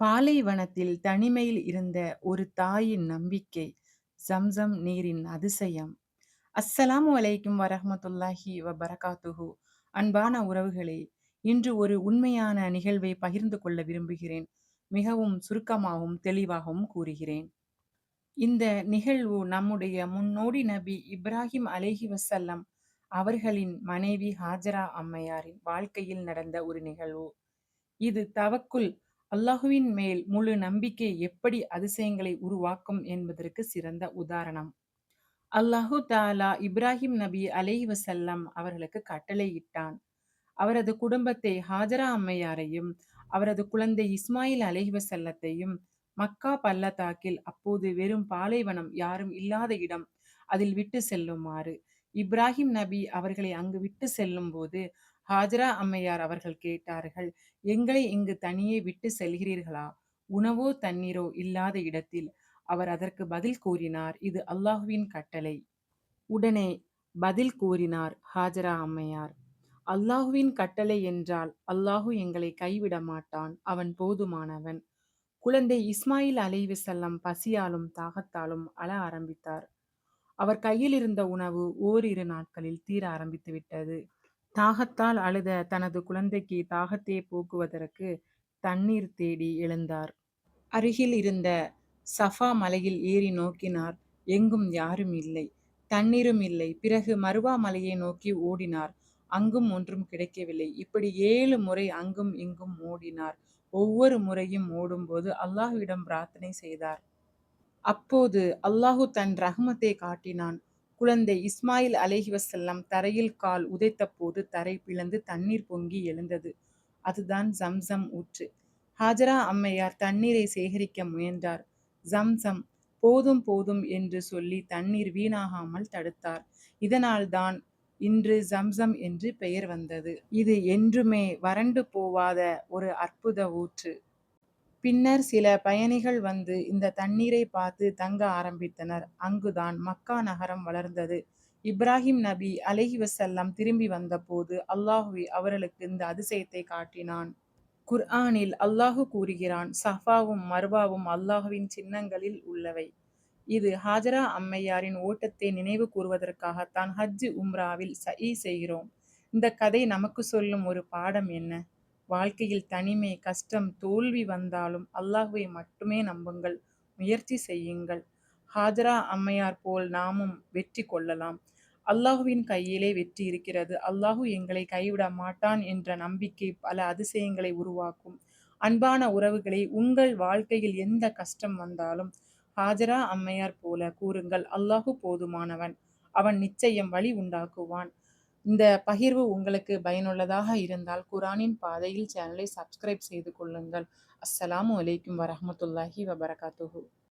பாலைவனத்தில் தனிமையில் இருந்த ஒரு தாயின் நம்பிக்கை சம்சம் நீரின் அதிசயம். அஸ்ஸலாமு அலைக்கும் வரஹமத்துல்லாஹி வ பரகாத்துஹு அன்பான உறவுகளே இன்று ஒரு உண்மையான நிகழ்வை பகிர்ந்து கொள்ள விரும்புகிறேன். மிகவும் சுருக்கமாகவும் தெளிவாகவும் கூறுகிறேன். இந்த நிகழ்வு நம்முடைய முன்னோடி நபி இப்ராஹிம் அலேஹி வசல்லம் அவர்களின் மனைவி ஹாஜரா அம்மையாரின் வாழ்க்கையில் நடந்த ஒரு நிகழ்வு. இது தவக்குல் அல்லாஹுவின் மேல் முழு நம்பிக்கை எப்படி அதிசயங்களை உருவாக்கும் என்பதற்கு சிறந்த உதாரணம். அல்லாஹு தாலா இப்ராஹிம் நபி அலை வசல்லம் அவர்களுக்கு கட்டளையிட்டான். அவரது குடும்பத்தை ஹாஜரா அம்மையாரையும் அவரது குழந்தை இஸ்மாயில் அலைஹி வசல்லத்தையும் மக்கா பள்ளத்தாக்கில் அப்போது வெறும் பாலைவனம் யாரும் இல்லாத இடம் அதில் விட்டு செல்லுமாறு. இப்ராஹிம் நபி அவர்களை அங்கு விட்டு செல்லும் போது ஹாஜரா அம்மையார் அவர்கள் கேட்டார்கள் எங்களை இங்கு தனியே விட்டு செல்கிறீர்களா? உணவோ தண்ணீரோ இல்லாத இடத்தில்? அவர் அதற்கு பதில் கூறினார் இது அல்லாஹுவின் கட்டளை. உடனே பதில் கூறினார் ஹாஜரா அம்மையார் அல்லாஹுவின் கட்டளை என்றால் அல்லாஹு எங்களை கைவிட மாட்டான் அவன் போதுமானவன். குழந்தை இஸ்மாயில் அலைவு செல்லம் பசியாலும் தாகத்தாலும் அழ ஆரம்பித்தார். அவர் கையில் இருந்த உணவு ஓரிரு நாட்களில் தீர ஆரம்பித்து விட்டது தாகத்தால் அழுத தனது குழந்தைக்கு தாகத்தை போக்குவதற்கு தண்ணீர் தேடி எழுந்தார். அருகில் இருந்த சஃபா மலையில் ஏறி நோக்கினார். எங்கும் யாரும் இல்லை. தண்ணீரும் இல்லை. பிறகு மருவா மலையை நோக்கி ஓடினார். அங்கும் ஒன்றும் கிடைக்கவில்லை. இப்படி ஏழு முறை அங்கும் இங்கும் ஓடினார். ஒவ்வொரு முறையும் ஓடும்போது அல்லாஹுவிடம் பிரார்த்தனை செய்தார். அப்போது அல்லாஹு தன் ரஹ்மத்தை காட்டினான். குழந்தை இஸ்மாயில் அலைஹி தரையில் கால் உதைத்த போது தரை பிளந்து தண்ணீர் பொங்கி எழுந்தது. அதுதான் ஜம்சம் ஊற்று. ஹாஜரா அம்மையார் தண்ணீரை சேகரிக்க முயன்றார். ஜம்சம் போதும் போதும் என்று சொல்லி தண்ணீர் வீணாகாமல் தடுத்தார். இதனால் தான் இன்று ஜம்சம் என்று பெயர் வந்தது. இது என்றுமே வறண்டு போவாத ஒரு அற்புத ஊற்று. பின்னர் சில பயணிகள் வந்து இந்த தண்ணீரை பார்த்து தங்க ஆரம்பித்தனர். அங்குதான் மக்கா நகரம் வளர்ந்தது. இப்ராஹிம் நபி அலஹி வசல்லம் திரும்பி வந்தபோது அல்லாஹுவி அவர்களுக்கு இந்த அதிசயத்தை காட்டினான். குர்ஆனில் அல்லாஹு கூறுகிறான் சஃபாவும் மர்வாவும் அல்லாஹுவின் சின்னங்களில் உள்ளவை. இது ஹாஜரா அம்மையாரின் ஓட்டத்தை நினைவு கூறுவதற்காகத்தான் ஹஜ் உம்ராவில் சஈ செய்கிறோம். இந்த கதை நமக்கு சொல்லும் ஒரு பாடம் என்ன? வாழ்க்கையில் தனிமை கஷ்டம் தோல்வி வந்தாலும் அல்லாஹுவை மட்டுமே நம்புங்கள் முயற்சி செய்யுங்கள். ஹாஜரா அம்மையார் போல் நாமும் வெற்றி கொள்ளலாம். அல்லாஹுவின் கையிலே வெற்றி இருக்கிறது. அல்லாஹு எங்களை கைவிட மாட்டான் என்ற நம்பிக்கை பல அதிசயங்களை உருவாக்கும். அன்பான உறவுகளை உங்கள் வாழ்க்கையில் எந்த கஷ்டம் வந்தாலும் ஹாஜரா அம்மையார் போல கூறுங்கள். அல்லாஹு போதுமானவன். அவன் நிச்சயம் வழி உண்டாக்குவான். இந்த பகிர்வு உங்களுக்கு பயனுள்ளதாக இருந்தால் குரானின் பாதையில் சேனலை சப்ஸ்கிரைப் செய்து கொள்ளுங்கள். அஸ்ஸலாமு அலைக்கும் வரமத்துல்லாஹி வபரகாத்துஹு.